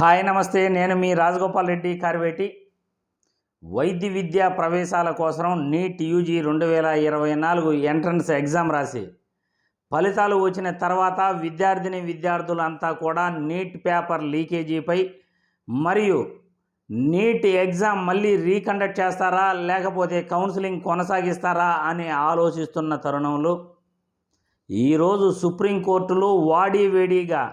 Hi నమస్తే నేను మీ రాజగోపాల్ రెడ్డి కార్వేటి. వైద్య విద్యా ప్రవేశాల కోసం నీట్ యూజీ రెండు వేల ఇరవై నాలుగు ఎంట్రన్స్ ఎగ్జామ్ రాసి ఫలితాలు వచ్చిన తర్వాత విద్యార్థిని విద్యార్థులంతా కూడా నీట్ పేపర్ లీకేజీపై మరియు నీట్ ఎగ్జామ్ మళ్ళీ రీకండక్ట్ చేస్తారా లేకపోతే కౌన్సిలింగ్ కొనసాగిస్తారా అని ఆలోచిస్తున్న తరుణంలో ఈరోజు సుప్రీంకోర్టులో వాడి వేడిగా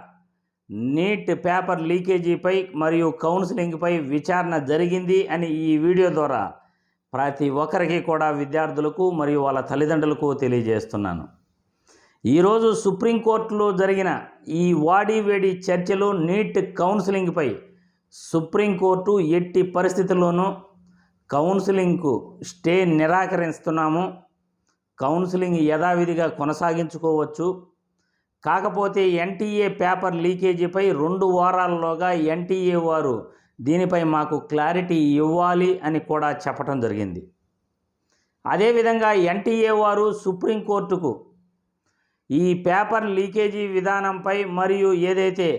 నీట్ పేపర్ లీకేజీపై మరియు కౌన్సిలింగ్పై విచారణ జరిగింది అని ఈ వీడియో ద్వారా ప్రతి ఒక్కరికి కూడా విద్యార్థులకు మరియు వాళ్ళ తల్లిదండ్రులకు తెలియజేస్తున్నాను. ఈరోజు సుప్రీంకోర్టులో జరిగిన ఈ వాడి వేడి నీట్ కౌన్సిలింగ్పై సుప్రీంకోర్టు ఎట్టి పరిస్థితుల్లోనూ కౌన్సిలింగ్కు స్టే నిరాకరిస్తున్నాము. కౌన్సిలింగ్ యథావిధిగా కొనసాగించుకోవచ్చు. కాకపోతే ఎన్టీఏ పేపర్ లీకేజీపై రెండు వారాల్లోగా ఎన్టీఏ వారు దీనిపై మాకు క్లారిటీ ఇవ్వాలి అని కూడా చెప్పడం జరిగింది. అదేవిధంగా ఎన్టీఏ వారు సుప్రీంకోర్టుకు ఈ పేపర్ లీకేజీ విధానంపై మరియు ఏదైతే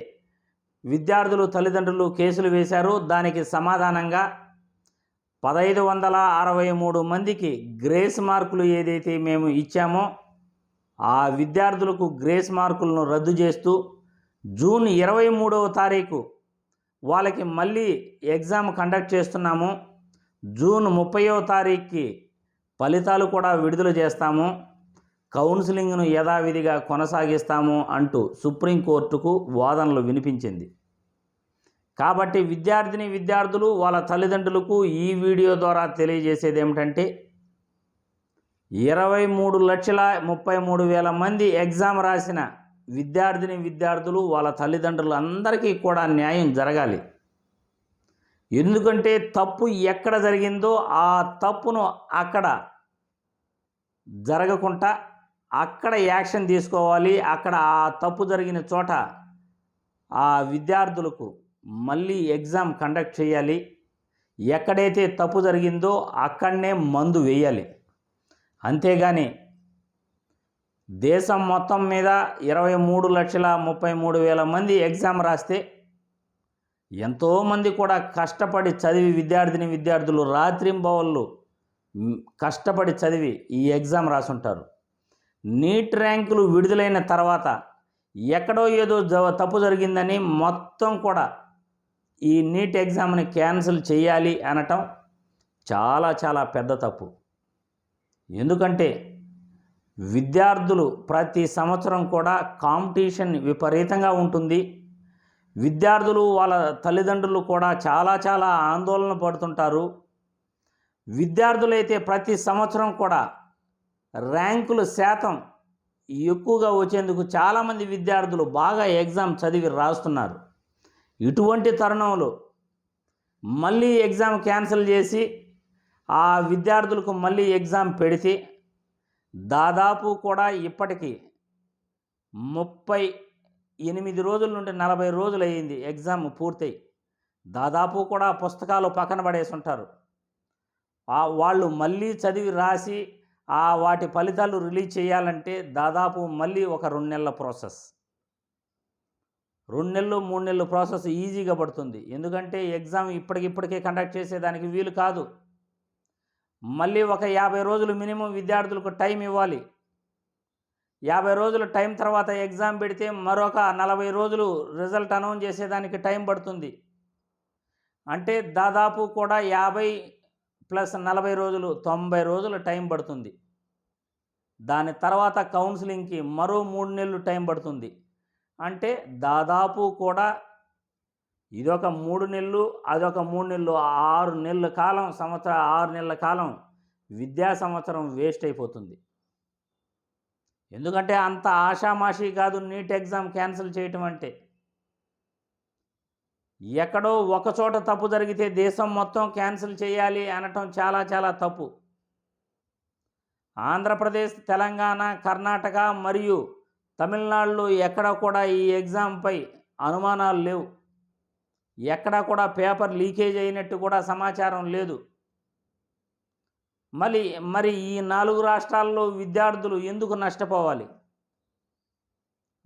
విద్యార్థులు తల్లిదండ్రులు కేసులు వేశారో దానికి సమాధానంగా పదహైదు వందల అరవై మూడు మందికి గ్రేస్ మార్కులు ఏదైతే మేము ఇచ్చామో ఆ విద్యార్థులకు గ్రేస్ మార్కులను రద్దు చేస్తూ జూన్ ఇరవై మూడవ తారీఖు వాళ్ళకి మళ్ళీ ఎగ్జామ్ కండక్ట్ చేస్తున్నాము. జూన్ ముప్పైవ తారీఖుకి ఫలితాలు కూడా విడుదల చేస్తాము. కౌన్సిలింగ్ను యథావిధిగా కొనసాగిస్తాము అంటూ సుప్రీంకోర్టుకు వాదనలు వినిపించింది. కాబట్టి విద్యార్థిని విద్యార్థులు వాళ్ళ తల్లిదండ్రులకు ఈ వీడియో ద్వారా తెలియజేసేది ఏమిటంటే ఇరవై మూడు లక్షల ముప్పై మూడు వేల మంది ఎగ్జామ్ రాసిన విద్యార్థిని విద్యార్థులు వాళ్ళ తల్లిదండ్రులు అందరికీ కూడా న్యాయం జరగాలి. ఎందుకంటే తప్పు ఎక్కడ జరిగిందో ఆ తప్పును అక్కడ జరగకుండా అక్కడ యాక్షన్ తీసుకోవాలి. అక్కడ ఆ తప్పు జరిగిన చోట ఆ విద్యార్థులకు మళ్ళీ ఎగ్జామ్ కండక్ట్ చేయాలి. ఎక్కడైతే తప్పు జరిగిందో అక్కడనే మందు వేయాలి. అంతేగాని దేశం మొత్తం మీద ఇరవై మూడు లక్షల ముప్పై మూడు వేల మంది ఎగ్జామ్ రాస్తే ఎంతోమంది కూడా కష్టపడి చదివి విద్యార్థిని విద్యార్థులు రాత్రింబవళ్ళు కష్టపడి చదివి ఈ ఎగ్జామ్ రాసుంటారు. నీట్ ర్యాంకులు విడుదలైన తర్వాత ఎక్కడో ఏదో జ- తప్పు జరిగిందని మొత్తం కూడా ఈ నీట్ ఎగ్జామ్ని క్యాన్సిల్ చేయాలి అనటం చాలా చాలా పెద్ద తప్పు. ఎందుకంటే విద్యార్థులు ప్రతి సంవత్సరం కూడా కాంపిటీషన్ విపరీతంగా ఉంటుంది. విద్యార్థులు వాళ్ళ తల్లిదండ్రులు కూడా చాలా చాలా ఆందోళన పడుతుంటారు. విద్యార్థులైతే ప్రతి సంవత్సరం కూడా ర్యాంకులు శాతం ఎక్కువగా వచ్చేందుకు చాలామంది విద్యార్థులు బాగా ఎగ్జామ్ చదివి రాస్తున్నారు. ఇటువంటి తరుణంలో మళ్ళీ ఎగ్జామ్ క్యాన్సిల్ చేసి ఆ విద్యార్థులకు మళ్ళీ ఎగ్జామ్ పెడితే దాదాపు కూడా ఇప్పటికీ ముప్పై ఎనిమిది రోజుల నుండి నలభై రోజులు అయ్యింది ఎగ్జామ్ పూర్తయి. దాదాపు కూడా పుస్తకాలు పక్కన పడేసి ఉంటారు. వాళ్ళు మళ్ళీ చదివి రాసి ఆ వాటి ఫలితాలు రిలీజ్ చేయాలంటే దాదాపు మళ్ళీ ఒక రెండు నెలల ప్రాసెస్. రెండు నెలలు మూడు నెలలు ప్రాసెస్ ఈజీగా పడుతుంది. ఎందుకంటే ఎగ్జామ్ ఇప్పటికిప్పటికే కండక్ట్ చేసేదానికి వీలు కాదు. మళ్ళీ ఒక యాభై రోజులు మినిమం విద్యార్థులకు టైం ఇవ్వాలి. యాభై రోజులు టైం తర్వాత ఎగ్జామ్ పెడితే మరొక నలభై రోజులు రిజల్ట్ అనౌన్స్ చేసేదానికి టైం పడుతుంది. అంటే దాదాపు కూడా యాభై ప్లస్ నలభై రోజులు తొంభై రోజులు టైం పడుతుంది. దాని తర్వాత కౌన్సిలింగ్కి మరో మూడు నెలలు టైం పడుతుంది. అంటే దాదాపు కూడా ఇదొక మూడు నెలలు అదొక మూడు నెలలు ఆరు నెలల కాలం సంవత్సర ఆరు నెలల కాలం విద్యా సంవత్సరం వేస్ట్ అయిపోతుంది. ఎందుకంటే అంత ఆషామాషి కాదు నీట్ ఎగ్జామ్ క్యాన్సిల్ చేయటం అంటే. ఎక్కడో ఒకచోట తప్పు జరిగితే దేశం మొత్తం క్యాన్సిల్ చేయాలి అనటం చాలా చాలా తప్పు. ఆంధ్రప్రదేశ్ తెలంగాణ కర్ణాటక మరియు తమిళనాడులో ఎక్కడ కూడా ఈ ఎగ్జామ్పై అనుమానాలు లేవు. ఎక్కడా కూడా పేపర్ లీకేజ్ అయినట్టు కూడా సమాచారం లేదు. మరి మరి ఈ నాలుగు రాష్ట్రాల్లో విద్యార్థులు ఎందుకు నష్టపోవాలి?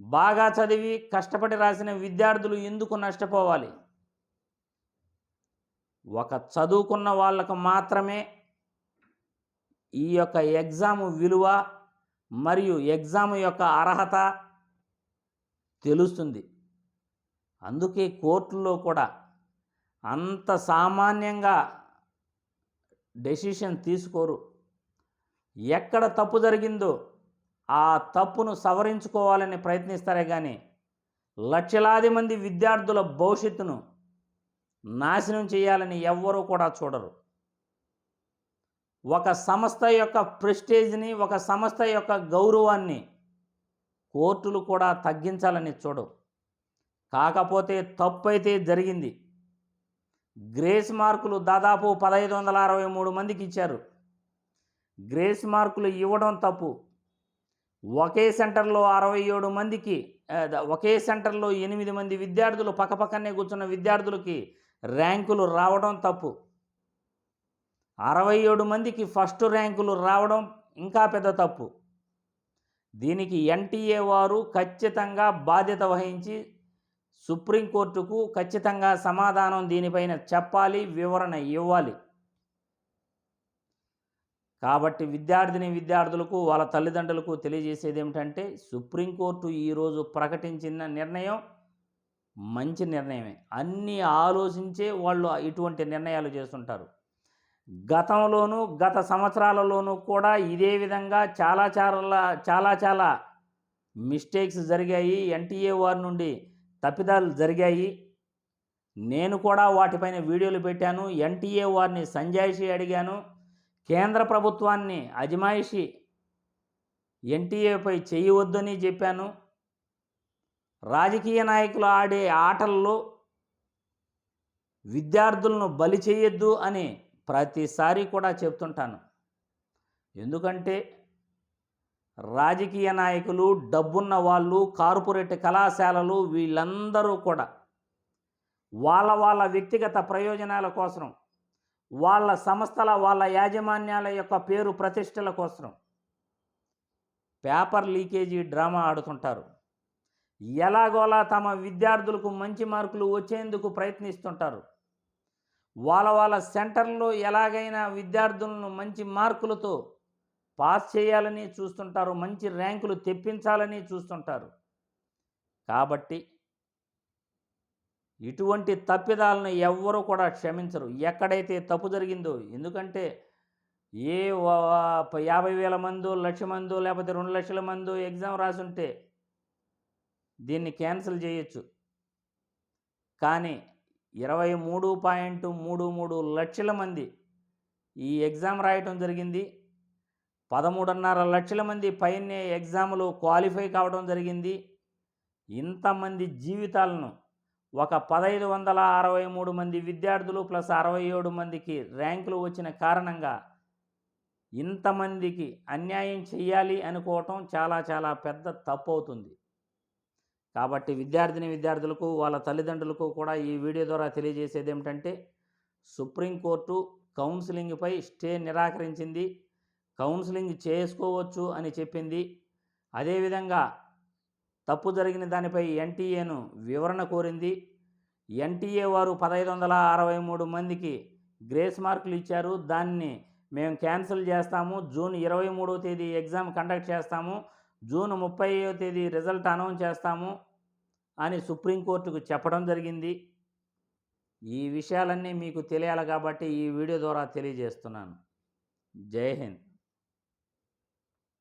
బాగా చదివి కష్టపడి రాసిన విద్యార్థులు ఎందుకు నష్టపోవాలి? ఒక చదువుకున్న వాళ్ళకు మాత్రమే ఈ యొక్క ఎగ్జామ్ విలువ మరియు ఎగ్జామ్ యొక్క అర్హత తెలుస్తుంది. అందుకే కోర్టుల్లో కూడా అంత సామాన్యంగా డెసిషన్ తీసుకోరు. ఎక్కడ తప్పు జరిగిందో ఆ తప్పును సవరించుకోవాలని ప్రయత్నిస్తారే కానీ లక్షలాది మంది విద్యార్థుల భవిష్యత్తును నాశనం చేయాలని ఎవ్వరూ కూడా చూడరు. ఒక సంస్థ యొక్క ప్రెస్టేజ్ని ఒక సంస్థ యొక్క గౌరవాన్ని కోర్టులు కూడా తగ్గించాలని చూడవు. కాకపోతే తప్పు అయితే జరిగింది. గ్రేస్ మార్కులు దాదాపు పదహైదు వందల అరవై మూడు మందికి ఇచ్చారు. గ్రేస్ మార్కులు ఇవ్వడం తప్పు. ఒకే సెంటర్లో అరవై ఏడు మందికి ఒకే సెంటర్లో ఎనిమిది మంది విద్యార్థులు పక్కపక్కనే కూర్చున్న విద్యార్థులకి ర్యాంకులు రావడం తప్పు. అరవై ఏడు మందికి ఫస్ట్ ర్యాంకులు రావడం ఇంకా పెద్ద తప్పు. దీనికి ఎన్టీఏ వారు ఖచ్చితంగా బాధ్యత వహించి సుప్రీంకోర్టుకు ఖచ్చితంగా సమాధానం దీనిపైన చెప్పాలి వివరణ ఇవ్వాలి. కాబట్టి విద్యార్థిని విద్యార్థులకు వాళ్ళ తల్లిదండ్రులకు తెలియజేసేది ఏమిటంటే సుప్రీంకోర్టు ఈరోజు ప్రకటించిన నిర్ణయం మంచి నిర్ణయమే. అన్నీ ఆలోచించే వాళ్ళు ఇటువంటి నిర్ణయాలు చేస్తుంటారు. గతంలోనూ గత సంవత్సరాలలోనూ కూడా ఇదే విధంగా చాలా చాలా చాలా చాలా మిస్టేక్స్ జరిగాయి. ఎన్టీఏ వారి నుండి తప్పిదాలు జరిగాయి. నేను కూడా వాటిపైన వీడియోలు పెట్టాను. ఎన్టీఏ వారిని సంజాయిషి అడిగాను. కేంద్ర ప్రభుత్వాన్ని అజమాయిషి ఎన్టీఏపై చేయవద్దని చెప్పాను. రాజకీయ నాయకులు ఆడే ఆటల్లో విద్యార్థులను బలి చేయొద్దు అని ప్రతిసారి కూడా చెప్తుంటాను. ఎందుకంటే రాజకీయ నాయకులు డబ్బున్న వాళ్ళు కార్పొరేట్ కళాశాలలు వీళ్ళందరూ కూడా వాళ్ళ వాళ్ళ వ్యక్తిగత ప్రయోజనాల కోసం వాళ్ళ సంస్థల వాళ్ళ యాజమాన్యాల యొక్క పేరు ప్రతిష్టల కోసం పేపర్ లీకేజీ డ్రామా ఆడుతుంటారు. ఎలాగోలా తమ విద్యార్థులకు మంచి మార్కులు వచ్చేందుకు ప్రయత్నిస్తుంటారు. వాళ్ళ వాళ్ళ సెంటర్లో ఎలాగైనా విద్యార్థులను మంచి మార్కులతో పాస్ చేయాలని చూస్తుంటారు మంచి ర్యాంకులు తెప్పించాలని చూస్తుంటారు. కాబట్టి ఇటువంటి తప్పిదాలను ఎవ్వరూ కూడా క్షమించరు. ఎక్కడైతే తప్పు జరిగిందో ఎందుకంటే ఏ యాభై వేల మందో లక్ష మందో లేకపోతే రెండు లక్షల మందో ఎగ్జామ్ రాసుంటే దీన్ని క్యాన్సిల్ చేయొచ్చు. కానీ ఇరవై మూడు పాయింట్ మూడు మూడు లక్షల మంది ఈ ఎగ్జామ్ రాయటం జరిగింది. పదమూడున్నర లక్షల మంది పైనే ఎగ్జాములు క్వాలిఫై కావడం జరిగింది. ఇంతమంది జీవితాలను ఒక పదహైదు వందల అరవై మూడు మంది విద్యార్థులు ప్లస్ అరవై ఏడు మందికి ర్యాంకులు వచ్చిన కారణంగా ఇంతమందికి అన్యాయం చేయాలి అనుకోవటం చాలా చాలా పెద్ద తప్పు అవుతుంది కాబట్టి విద్యార్థిని విద్యార్థులకు వాళ్ళ తల్లిదండ్రులకు కూడా ఈ వీడియో ద్వారా తెలియజేసేది ఏమిటంటే సుప్రీంకోర్టు కౌన్సిలింగ్పై స్టే నిరాకరించింది. కౌన్సిలింగ్ చేసుకోవచ్చు అని చెప్పింది. అదేవిధంగా తప్పు జరిగిన దానిపై ఎన్టీఏను వివరణ కోరింది. ఎన్టీఏ వారు పదహైదు వందల అరవై మూడు మందికి గ్రేస్ మార్కులు ఇచ్చారు. దాన్ని మేము క్యాన్సిల్ చేస్తాము. జూన్ ఇరవై మూడవ తేదీ ఎగ్జామ్ కండక్ట్ చేస్తాము. జూన్ ముప్పైవ తేదీ రిజల్ట్ అనౌన్స్ చేస్తాము అని సుప్రీంకోర్టుకు చెప్పడం జరిగింది. ఈ విషయాలన్నీ మీకు తెలియాలి కాబట్టి ఈ వీడియో ద్వారా తెలియజేస్తున్నాను. జై హింద్.